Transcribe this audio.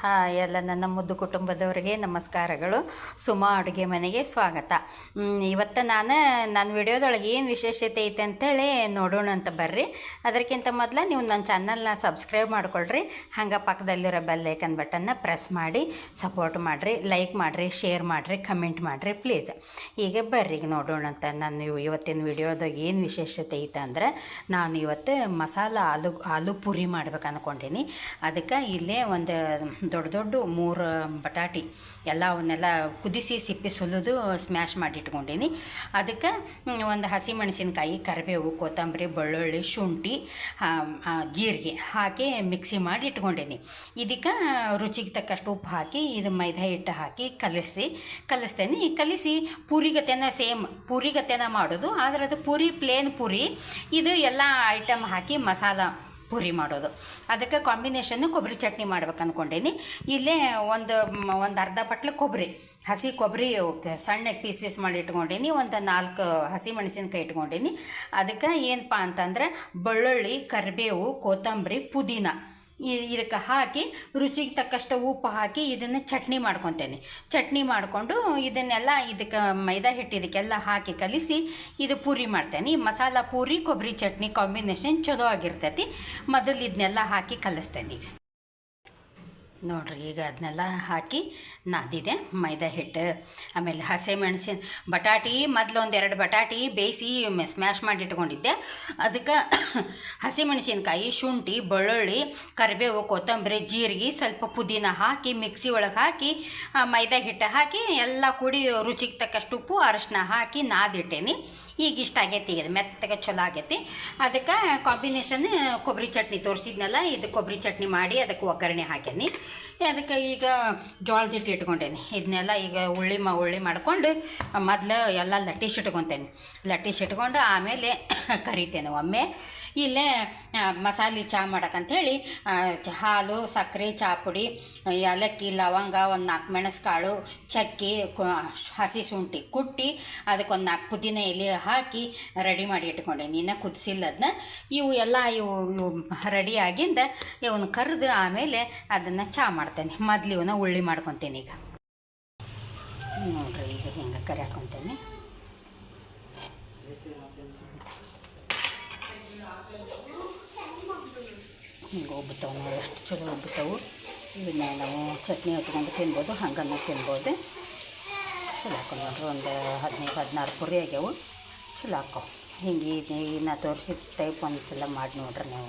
Hi ಎಲ್ಲ ನನ್ನ ಮುದ್ದು ಕುಟುಂಬದವರಿಗೆ ನಮಸ್ಕಾರಗಳು. ಸುಮಾ ಅಡುಗೆ ಮನೆಗೆ ಸ್ವಾಗತ. ಇವತ್ತು ನಾನು ನನ್ನ ವಿಡಿಯೋದೊಳಗೆ ಏನು ವಿಶೇಷತೆ ಐತೆ ಅಂತೇಳಿ ನೋಡೋಣ ಅಂತ ಬರ್ರಿ. ಅದಕ್ಕಿಂತ ಮೊದಲು ನೀವು ನನ್ನ ಚಾನಲ್ನ ಸಬ್ಸ್ಕ್ರೈಬ್ ಮಾಡ್ಕೊಳ್ರಿ. ಹಂಗೆ ಪಕ್ಕದಲ್ಲಿರೋ ಬೆಲ್ ಐಕನ್ ಬಟನ್ನ ಪ್ರೆಸ್ ಮಾಡಿ ಸಪೋರ್ಟ್ ಮಾಡಿರಿ ಲೈಕ್ ಮಾಡಿರಿ ಶೇರ್ ಮಾಡಿರಿ ಕಮೆಂಟ್ ಮಾಡಿರಿ ಪ್ಲೀಸ್ ಈಗ ಬರ್ರಿ ನೋಡೋಣ ಅಂತ ನಾನು ಇವ್- ಇವತ್ತಿನ ವಿಡಿಯೋದಾಗ ಏನು ವಿಶೇಷತೆ ಐತೆ ಅಂದ್ರೆ, ನಾನು ಇವತ್ತು ಮಸಾಲ ಆಲೂ ಆಲೂ ಪೂರಿ ಮಾಡ್ಬೇಕು ಅಂದ್ಕೊಂಡೀನಿ ಅದಕ್ಕೆ ಇಲ್ಲೇ ಒಂದು ದೊಡ್ಡ ದೊಡ್ಡ ಮೂರು ಬಟಾಟಿ ಎಲ್ಲ ಅವನ್ನೆಲ್ಲ ಕುದಿಸಿ ಸಿಪ್ಪೆ ಸುಲಿದು ಸ್ಮ್ಯಾಶ್ ಮಾಡಿ ಇಟ್ಕೊಂಡೀನಿ ಅದಕ್ಕೆ ಒಂದು ಹಸಿ ಮೆಣಸಿನ್ಕಾಯಿ, ಕರಿಬೇವು, ಕೊತ್ತಂಬರಿ, ಬೆಳ್ಳುಳ್ಳಿ, ಶುಂಠಿ ಜೀರಿಗೆ ಹಾಕಿ ಮಿಕ್ಸಿ ಮಾಡಿ ಇಟ್ಕೊಂಡೀನಿ ಇದಕ್ಕೆ ರುಚಿಗೆ ತಕ್ಕಷ್ಟು ಉಪ್ಪು ಹಾಕಿ, ಇದು ಮೈದಾ ಹಿಟ್ಟು ಹಾಕಿ ಕಲಿಸಿ, ಕಲಿಸ್ತೇನೆ. ಕಲಿಸಿ ಪೂರಿಗತೆನ ಸೇಮ್ ಪೂರಿಗತೆನ ಮಾಡೋದು, ಆದರೆ ಅದು ಪೂರಿ ಪ್ಲೇನ್ ಪೂರಿ. ಇದು ಎಲ್ಲ ಐಟಮ್ ಹಾಕಿ ಮಸಾಲ ಪೂರಿ ಮಾಡೋದು. ಅದಕ್ಕೆ ಕಾಂಬಿನೇಷನ್ನು ಕೊಬ್ಬರಿ ಚಟ್ನಿ ಮಾಡ್ಬೇಕು ಅಂದ್ಕೊಂಡೇನಿ ಇಲ್ಲೇ ಒಂದು ಒಂದು ಅರ್ಧ ಬಟ್ಲು ಕೊಬ್ಬರಿ ಹಸಿ ಕೊಬ್ಬರಿ ಸಣ್ಣಗೆ ಪೀಸ್ ಪೀಸ್ ಮಾಡಿ ಇಟ್ಕೊಂಡೀನಿ, ಒಂದು ನಾಲ್ಕು ಹಸಿ ಮೆಣಸಿನ್ಕಾಯಿ ಇಟ್ಕೊಂಡೀನಿ. ಅದಕ್ಕೆ ಏನಪ್ಪ ಅಂತಂದ್ರೆ, ಬೆಳ್ಳುಳ್ಳಿ, ಕರಿಬೇವು, ಕೊತ್ತಂಬರಿ, ಪುದೀನ. ಇದಕ್ಕೆ ಹಾಕಿ, ರುಚಿಗೆ ತಕ್ಕಷ್ಟು ಉಪ್ಪು ಹಾಕಿ ಇದನ್ನು ಚಟ್ನಿ ಮಾಡ್ಕೊತೇನೆ. ಚಟ್ನಿ ಮಾಡಿಕೊಂಡು ಇದನ್ನೆಲ್ಲ ಇದಕ್ಕೆ ಮೈದಾ ಹಿಟ್ಟು ಇದಕ್ಕೆಲ್ಲ ಹಾಕಿ ಕಲಿಸಿ ಇದು ಪೂರಿ ಮಾಡ್ತೇನೆ. ಈ ಮಸಾಲ ಪೂರಿ, ಕೊಬ್ಬರಿ ಚಟ್ನಿ ಕಾಂಬಿನೇಷನ್ ಚಲೋ ಆಗಿರ್ತೈತಿ. ಮೊದಲು ಇದನ್ನೆಲ್ಲ ಹಾಕಿ ಕಲಿಸ್ತೇನೆ ಈಗ. ನೋಡ್ರಿ, ಈಗ ಅದನ್ನೆಲ್ಲ ಹಾಕಿ ನಾದಿದೆ, ಮೈದಾ ಹಿಟ್ಟು. ಆಮೇಲೆ ಹಸಿಮೆಣಸಿನ ಬಟಾಟಿ, ಮೊದಲು ಒಂದೆರಡು ಬಟಾಟಿ ಬೇಯಿಸಿ ಸ್ಮ್ಯಾಶ್ ಮಾಡಿ ಇಟ್ಕೊಂಡಿದ್ದೆ. ಅದಕ್ಕೆ ಹಸಿ ಮೆಣಸಿನ್ಕಾಯಿ, ಶುಂಠಿ, ಬೆಳ್ಳುಳ್ಳಿ, ಕರಿಬೇವು, ಕೊತ್ತಂಬರಿ, ಜೀರಿಗೆ ಸ್ವಲ್ಪ ಪುದೀನ ಹಾಕಿ, ಮಿಕ್ಸಿ ಒಳಗೆ ಹಾಕಿ ಮೈದಾ ಹಿಟ್ಟು ಹಾಕಿ, ಎಲ್ಲ ಕೂಡಿ ರುಚಿಗೆ ತಕ್ಕಷ್ಟು ಉಪ್ಪು, ಅರಶಿನ ಹಾಕಿ ನಾದಿಟ್ಟೇನಿ. ಈಗ ಇಷ್ಟ ಆಗೈತಿ ಇದು ಮೆತ್ತಗೆ ಚಲೋ ಆಗೈತಿ. ಅದಕ್ಕೆ ಕಾಂಬಿನೇಷನ್ ಕೊಬ್ಬರಿ ಚಟ್ನಿ ತೋರಿಸಿದ್ನಲ್ಲ, ಇದು ಕೊಬ್ಬರಿ ಚಟ್ನಿ ಮಾಡಿ ಅದಕ್ಕೆ ಒಗ್ಗರಣೆ ಹಾಕೇನಿ ಅದಕ್ಕೆ ಈಗ ಜೋಳದ ಹಿಟ್ಟು ಇಟ್ಕೊಂಡೇನಿ. ಇದನ್ನೆಲ್ಲ ಈಗ ಉಳ್ಳಿ ಮ, ಉಳ್ಳಿ ಮಾಡ್ಕೊಂಡು, ಮೊದಲು ಎಲ್ಲ ಲಟ್ಟಿಸಿ ಇಟ್ಕೊತೇನೆ. ಲಟ್ಟಿಸಿ ಇಟ್ಕೊಂಡು ಆಮೇಲೆ ಕರಿತೇನೆ ಒಮ್ಮೆ. ಇಲ್ಲೇ ಮಸಾಲೆ ಚಹಾ ಮಾಡೋಕ್ಕಂಥೇಳಿ ಹಾಲು ಸಕ್ಕರೆ ಚಹಾ ಪುಡಿ, ಏಲಕ್ಕಿ, ಲವಂಗ ಒಂದು ನಾಲ್ಕು ಮೆಣಸುಕಾಳು, ಚಕ್ಕೆ ಹಸಿ ಶುಂಠಿ ಕುಟ್ಟಿ, ಅದಕ್ಕೊಂದು ನಾಲ್ಕು ಪುದೀನ ಎಲೆ ಹಾಕಿ ರೆಡಿ ಮಾಡಿ ಇಟ್ಕೊಂಡೇನಿ. ಇನ್ನೂ ಕುದಿಸಿಲ್ಲ ಅದನ್ನ ಇವು ಎಲ್ಲ ಇವು ರೆಡಿ ಆಗಿಂದ ಇವನ್ನ ಕರೆದು ಆಮೇಲೆ ಅದನ್ನು ಚಹಾ ಮಾಡ್ತೇನೆ. ಮೊದ್ಲು ಇವನ್ನ ಉಳ್ಳಿ ಮಾಡ್ಕೊತೇನೆ ಈಗ. ನೋಡ್ರಿ ಈಗ ಹಿಂಗೆ ಕರಿ ಹಾಕೊತೇನೆ. ಹಿಂಗೆ ಉಬ್ಬುತ್ತವೆ ನೋಡಿ, ಎಷ್ಟು ಚಲೋ ಉಬ್ಬುತ್ತವು ಇವನ್ನ ನಾವು ಚಟ್ನಿ ಹಚ್ಕೊಂಡು ತಿನ್ಬೋದು, ಹಂಗನ್ನು ತಿನ್ಬೋದು. ಚಲೋ ಹಾಕೊಂಡು ನೋಡ್ರಿ, ಒಂದು ಹದಿನೈದು, ಹದಿನಾರು ಪುರಿ ಆಗ್ಯಾವು. ಚಲೋ ಹಾಕೋ. ಹಿಂಗೆ ನಾ ತೋರಿಸಿದ ಟೈಪ್ ಒಂದು ಸಲ ಮಾಡಿ ನೋಡ್ರಿ ನೀವು.